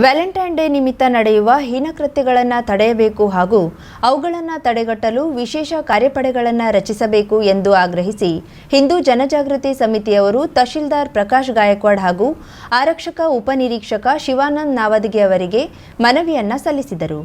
Valentine day ನಿಮಿತ್ತ ನಡೆಯುವ ಹೀನಕೃತ್ಯಗಳನ್ನು ತಡೆಯಬೇಕು ಹಾಗೂ ಅವುಗಳನ್ನು ತಡೆಗಟ್ಟಲು ವಿಶೇಷ ಕಾರ್ಯಪಡೆಗಳನ್ನು ರಚಿಸಬೇಕು ಎಂದು ಆಗ್ರಹಿಸಿ ಹಿಂದೂ ಜನಜಾಗೃತಿ ಸಮಿತಿಯವರು ತಹಶೀಲ್ದಾರ್ ಪ್ರಕಾಶ್ ಗಾಯಕ್ವಾಡ್ ಹಾಗೂ ಆರಕ್ಷಕ ಉಪನಿರೀಕ್ಷಕ ಶಿವಾನಂದ್ ನಾವದಗಿ ಅವರಿಗೆ ಮನವಿಯನ್ನು ಸಲ್ಲಿಸಿದರು.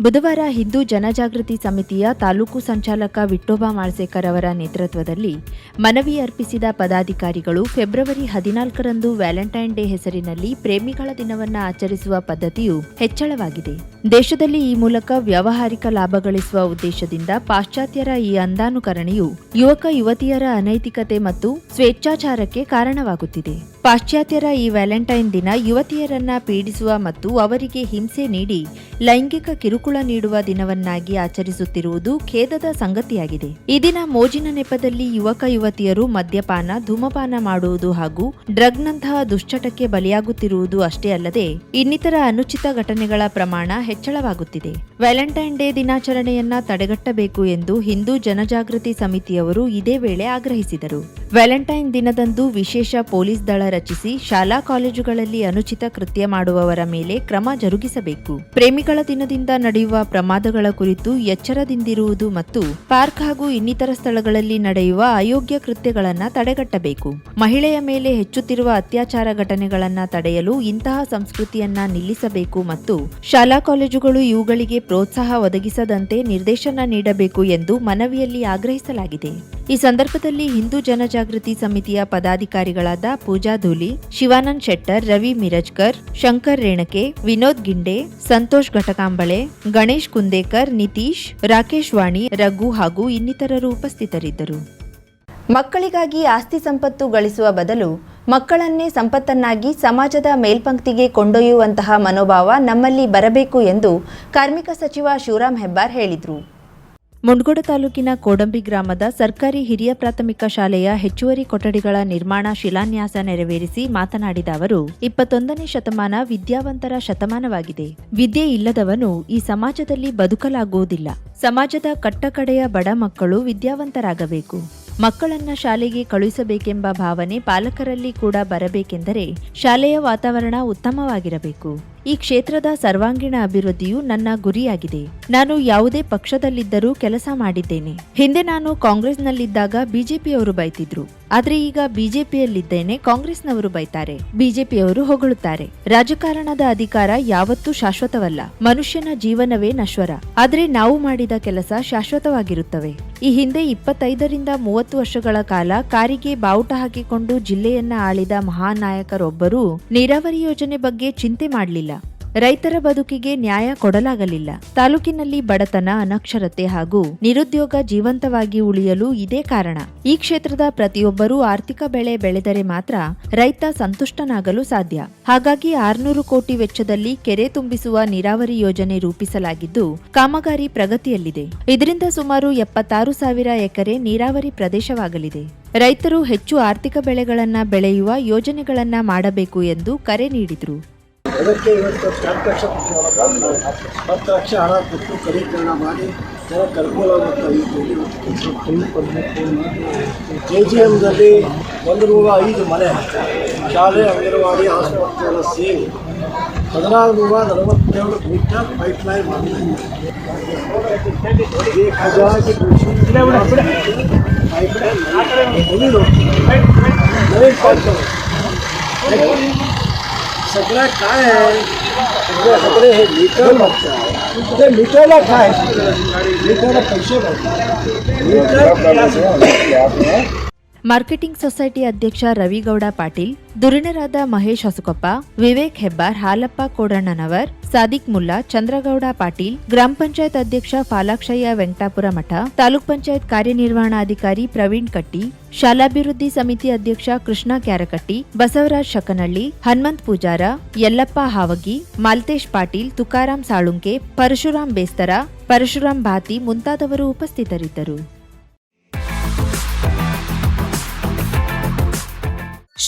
ಬುಧವಾರ ಹಿಂದೂ ಜನಜಾಗೃತಿ ಸಮಿತಿಯ ತಾಲೂಕು ಸಂಚಾಲಕ ವಿಠೋಬಾ ಮಾಳ್ಸೇಕರ್ ಅವರ ನೇತೃತ್ವದಲ್ಲಿ ಮನವಿ ಅರ್ಪಿಸಿದ ಪದಾಧಿಕಾರಿಗಳು ಫೆಬ್ರವರಿ ಹದಿನಾಲ್ಕರಂದು ವ್ಯಾಲೆಂಟೈನ್ ಡೇ ಹೆಸರಿನಲ್ಲಿ ಪ್ರೇಮಿಗಳ ದಿನವನ್ನು ಆಚರಿಸುವ ಪದ್ಧತಿಯು ಹೆಚ್ಚಳವಾಗಿದೆ. ದೇಶದಲ್ಲಿ ಈ ಮೂಲಕ ವ್ಯಾವಹಾರಿಕ ಲಾಭ ಗಳಿಸುವ ಉದ್ದೇಶದಿಂದ ಪಾಶ್ಚಾತ್ಯರ ಈ ಅಂದಾನುಕರಣೆಯು ಯುವಕ ಯುವತಿಯರ ಅನೈತಿಕತೆ ಮತ್ತು ಸ್ವೇಚ್ಛಾಚಾರಕ್ಕೆ ಕಾರಣವಾಗುತ್ತಿದೆ. ಪಾಶ್ಚಾತ್ಯರ ಈ ವ್ಯಾಲೆಂಟೈನ್ ದಿನ ಯುವತಿಯರನ್ನ ಪೀಡಿಸುವ ಮತ್ತು ಅವರಿಗೆ ಹಿಂಸೆ ನೀಡಿ ಲೈಂಗಿಕ ಕಿರುಕುಳ ನೀಡುವ ದಿನವನ್ನಾಗಿ ಆಚರಿಸುತ್ತಿರುವುದು ಖೇದದ ಸಂಗತಿಯಾಗಿದೆ. ಈ ದಿನ ಮೋಜಿನ ನೆಪದಲ್ಲಿ ಯುವಕ ಯುವತಿಯರು ಮದ್ಯಪಾನ, ಧೂಮಪಾನ ಮಾಡುವುದು ಹಾಗೂ ಡ್ರಗ್ನಂತಹ ದುಶ್ಚಟಕ್ಕೆ ಬಲಿಯಾಗುತ್ತಿರುವುದು ಅಷ್ಟೇ ಅಲ್ಲದೆ ಇನ್ನಿತರ ಅನುಚಿತ ಘಟನೆಗಳ ಪ್ರಮಾಣ ಹೆಚ್ಚಳವಾಗುತ್ತಿದೆ. ವ್ಯಾಲೆಂಟೈನ್ ಡೇ ದಿನಾಚರಣೆಯನ್ನ ತಡೆಗಟ್ಟಬೇಕು ಎಂದು ಹಿಂದೂ ಜನಜಾಗೃತಿ ಸಮಿತಿಯವರು ಇದೇ ವೇಳೆ ಆಗ್ರಹಿಸಿದರು. ವ್ಯಾಲೆಂಟೈನ್ ದಿನದಂದು ವಿಶೇಷ ಪೊಲೀಸ್ ದಳ ರಚಿಸಿ ಶಾಲಾ ಕಾಲೇಜುಗಳಲ್ಲಿ ಅನುಚಿತ ಕೃತ್ಯ ಮಾಡುವವರ ಮೇಲೆ ಕ್ರಮ ಜರುಗಿಸಬೇಕು. ಪ್ರೇಮಿಗಳ ದಿನದಿಂದ ನಡೆಯುವ ಪ್ರಮಾದಗಳ ಕುರಿತು ಎಚ್ಚರದಿಂದಿರುವುದು ಮತ್ತು ಪಾರ್ಕ್ ಹಾಗೂ ಇನ್ನಿತರ ಸ್ಥಳಗಳಲ್ಲಿ ನಡೆಯುವ ಅಯೋಗ್ಯ ಕೃತ್ಯಗಳನ್ನು ತಡೆಗಟ್ಟಬೇಕು. ಮಹಿಳೆಯ ಮೇಲೆ ಹೆಚ್ಚುತ್ತಿರುವ ಅತ್ಯಾಚಾರ ಘಟನೆಗಳನ್ನು ತಡೆಯಲು ಇಂತಹ ಸಂಸ್ಕೃತಿಯನ್ನ ನಿಲ್ಲಿಸಬೇಕು ಮತ್ತು ಶಾಲಾ ಕಾಲೇಜುಗಳು ಇವುಗಳಿಗೆ ಪ್ರೋತ್ಸಾಹ ಒದಗಿಸದಂತೆ ನಿರ್ದೇಶನ ನೀಡಬೇಕು ಎಂದು ಮನವಿಯಲ್ಲಿ ಆಗ್ರಹಿಸಲಾಗಿದೆ. ಈ ಸಂದರ್ಭದಲ್ಲಿ ಹಿಂದೂ ಜನಜಾಗೃತಿ ಸಮಿತಿಯ ಪದಾಧಿಕಾರಿಗಳಾದ ಪೂಜಾ ಧೂಲಿ, ಶಿವಾನಂದ್ ಶೆಟ್ಟರ್, ರವಿ ಮಿರಜ್ಕರ್, ಶಂಕರ್ ರೇಣಕೆ, ವಿನೋದ್ ಗಿಂಡೆ, ಸಂತೋಷ್ ಘಟಕಾಂಬಳೆ, ಗಣೇಶ್ ಕುಂದೇಕರ್, ನಿತೀಶ್, ರಾಕೇಶ್ ವಾಣಿ, ರಘು ಹಾಗೂ ಇನ್ನಿತರರು ಉಪಸ್ಥಿತರಿದ್ದರು. ಮಕ್ಕಳಿಗಾಗಿ ಆಸ್ತಿ ಸಂಪತ್ತು ಗಳಿಸುವ ಬದಲು ಮಕ್ಕಳನ್ನೇ ಸಂಪತ್ತನ್ನಾಗಿ ಸಮಾಜದ ಮೇಲ್ಪಂಕ್ತಿಗೆ ಕೊಂಡೊಯ್ಯುವಂತಹ ಮನೋಭಾವ ನಮ್ಮಲ್ಲಿ ಬರಬೇಕು ಎಂದು ಕಾರ್ಮಿಕ ಸಚಿವ ಶಿವರಾಮ್ ಹೆಬ್ಬಾರ್ ಹೇಳಿದರು. ಮುಂಡಗೋಡ ತಾಲೂಕಿನ ಕೋಡಂಬಿ ಗ್ರಾಮದ ಸರ್ಕಾರಿ ಹಿರಿಯ ಪ್ರಾಥಮಿಕ ಶಾಲೆಯ ಹೆಚ್ಚುವರಿ ಕೊಠಡಿಗಳ ನಿರ್ಮಾಣ ಶಿಲಾನ್ಯಾಸ ನೆರವೇರಿಸಿ ಮಾತನಾಡಿದ ಅವರು, ಇಪ್ಪತ್ತೊಂದನೇ ಶತಮಾನ ವಿದ್ಯಾವಂತರ ಶತಮಾನವಾಗಿದೆ. ವಿದ್ಯೆ ಇಲ್ಲದವನು ಈ ಸಮಾಜದಲ್ಲಿ ಬದುಕಲಾಗುವುದಿಲ್ಲ. ಸಮಾಜದ ಕಟ್ಟಕಡೆಯ ಬಡ ಮಕ್ಕಳು ವಿದ್ಯಾವಂತರಾಗಬೇಕು. ಮಕ್ಕಳನ್ನ ಶಾಲೆಗೆ ಕಳುಹಿಸಬೇಕೆಂಬ ಭಾವನೆ ಪಾಲಕರಲ್ಲಿ ಕೂಡ ಬರಬೇಕೆಂದರೆ ಶಾಲೆಯ ವಾತಾವರಣ ಉತ್ತಮವಾಗಿರಬೇಕು. ಈ ಕ್ಷೇತ್ರದ ಸರ್ವಾಂಗೀಣ ಅಭಿವೃದ್ಧಿಯು ನನ್ನ ಗುರಿಯಾಗಿದೆ. ನಾನು ಯಾವುದೇ ಪಕ್ಷದಲ್ಲಿದ್ದರೂ ಕೆಲಸ ಮಾಡಿದ್ದೇನೆ. ಹಿಂದೆ ನಾನು ಕಾಂಗ್ರೆಸ್ನಲ್ಲಿದ್ದಾಗ ಬಿಜೆಪಿಯವರು ಬೈತಿದ್ರು. ಆದ್ರೆ ಈಗ ಬಿಜೆಪಿಯಲ್ಲಿದ್ದೇನೆ, ಕಾಂಗ್ರೆಸ್ನವರು ಬೈತಾರೆ. ಬಿಜೆಪಿಯವರು ಹೊಗಳುತ್ತಾರೆ. ರಾಜಕಾರಣದ ಅಧಿಕಾರ ಯಾವತ್ತೂ ಶಾಶ್ವತವಲ್ಲ. ಮನುಷ್ಯನ ಜೀವನವೇ ನಶ್ವರ. ಆದ್ರೆ ನಾವು ಮಾಡಿದ ಕೆಲಸ ಶಾಶ್ವತವಾಗಿರುತ್ತವೆ. ಈ ಹಿಂದೆ ಇಪ್ಪತ್ತೈದರಿಂದ ಮೂವತ್ತು ವರ್ಷಗಳ ಕಾಲ ಕಾರಿಗೆ ಬಾವುಟ ಹಾಕಿಕೊಂಡು ಜಿಲ್ಲೆಯನ್ನ ಆಳಿದ ಮಹಾನ್ ನಾಯಕರೊಬ್ಬರು ನೀರಾವರಿ ಯೋಜನೆ ಬಗ್ಗೆ ಚಿಂತೆ ಮಾಡಲಿಲ್ಲ. ರೈತರ ಬದುಕಿಗೆ ನ್ಯಾಯ ಕೊಡಲಾಗಲಿಲ್ಲ. ತಾಲೂಕಿನಲ್ಲಿ ಬಡತನ, ಅನಕ್ಷರತೆ ಹಾಗೂ ನಿರುದ್ಯೋಗ ಜೀವಂತವಾಗಿ ಉಳಿಯಲು ಇದೇ ಕಾರಣ. ಈ ಕ್ಷೇತ್ರದ ಪ್ರತಿಯೊಬ್ಬರೂ ಆರ್ಥಿಕ ಬೆಳೆ ಬೆಳೆದರೆ ಮಾತ್ರ ರೈತ ಸಂತುಷ್ಟನಾಗಲು ಸಾಧ್ಯ. ಹಾಗಾಗಿ ಆರ್ನೂರು ಕೋಟಿ ವೆಚ್ಚದಲ್ಲಿ ಕೆರೆ ತುಂಬಿಸುವ ನೀರಾವರಿ ಯೋಜನೆ ರೂಪಿಸಲಾಗಿದ್ದು, ಕಾಮಗಾರಿ ಪ್ರಗತಿಯಲ್ಲಿದೆ. ಇದರಿಂದ ಸುಮಾರು ಎಪ್ಪತ್ತಾರು ಸಾವಿರ ಎಕರೆ ನೀರಾವರಿ ಪ್ರದೇಶವಾಗಲಿದೆ. ರೈತರು ಹೆಚ್ಚು ಆರ್ಥಿಕ ಬೆಳೆಗಳನ್ನ ಬೆಳೆಯುವ ಯೋಜನೆಗಳನ್ನ ಮಾಡಬೇಕು ಎಂದು ಕರೆ ನೀಡಿದರು. ಅದಕ್ಕೆ ಇವತ್ತು ಕರ್ತಕ್ಷಣ ಕರ್ತಕ್ಷ ಹಣ ಕೊಟ್ಟು ಕರೀಕರಣ ಮಾಡಿ ಜನ ಕರ್ಕೊಳ್ಳೋದಂತ ರೀತಿಯಲ್ಲಿ ಕೆ ಜಿ ಎಮ್ದಲ್ಲಿ ಒಂದು ನೂರ ಐದು ಮನೆ ಶಾಲೆ ಅಂಗನವಾಡಿ ಆಸ್ಪತ್ರೆಗಳ ಸೇರಿ ಹದಿನಾರು ನೂರ ನಲವತ್ತೇಳು ಮೀಟರ್ ಪೈಪ್ಲೈನ್ ಮಾಡಿದೆ ಖಜಾಗಿ ಪೈಪ್ಲೈನ್ सगळं काय आहे सगळे सगळे हे मीटर बघतात ते मीटरला काय मीटरला पैसे बघतात मीटर ಮಾರ್ಕೆಟಿಂಗ್ ಸೊಸೈಟಿ ಅಧ್ಯಕ್ಷ ರವಿಗೌಡ ಪಾಟೀಲ್ ದುರಿಣರಾದ ಮಹೇಶ್ ಹೊಸಕೊಪ್ಪ, ವಿವೇಕ್ ಹೆಬ್ಬಾರ್, ಹಾಲಪ್ಪ ಕೋಡಣ್ಣನವರ್, ಸಾದಿಕ್ ಮುಲ್ಲಾ, ಚಂದ್ರಗೌಡ ಪಾಟೀಲ್, ಗ್ರಾಮ ಪಂಚಾಯತ್ ಅಧ್ಯಕ್ಷ ಫಾಲಾಕ್ಷಯ್ಯ ವೆಂಕಟಾಪುರ ಮಠ, ತಾಲೂಕ್ ಪಂಚಾಯತ್ ಕಾರ್ಯನಿರ್ವಹಣಾಧಿಕಾರಿ ಪ್ರವೀಣ್ ಕಟ್ಟಿ, ಶಾಲಾಭಿವೃದ್ಧಿ ಸಮಿತಿ ಅಧ್ಯಕ್ಷ ಕೃಷ್ಣ ಕ್ಯಾರಕಟ್ಟಿ, ಬಸವರಾಜ್ ಶಕನಳ್ಳಿ, ಹನುಮಂತ್ ಪೂಜಾರ, ಯಲ್ಲಪ್ಪ ಹಾವಗಿ, ಮಾಲ್ತೇಶ್ ಪಾಟೀಲ್, ತುಕಾರಾಂ ಸಾಳುಂಕೆ ಪರಶುರಾಮ್ ಬೇಸ್ತರ ಪರಶುರಾಮ್ ಭಾತಿ ಮುಂತಾದವರು ಉಪಸ್ಥಿತರಿದ್ದರು.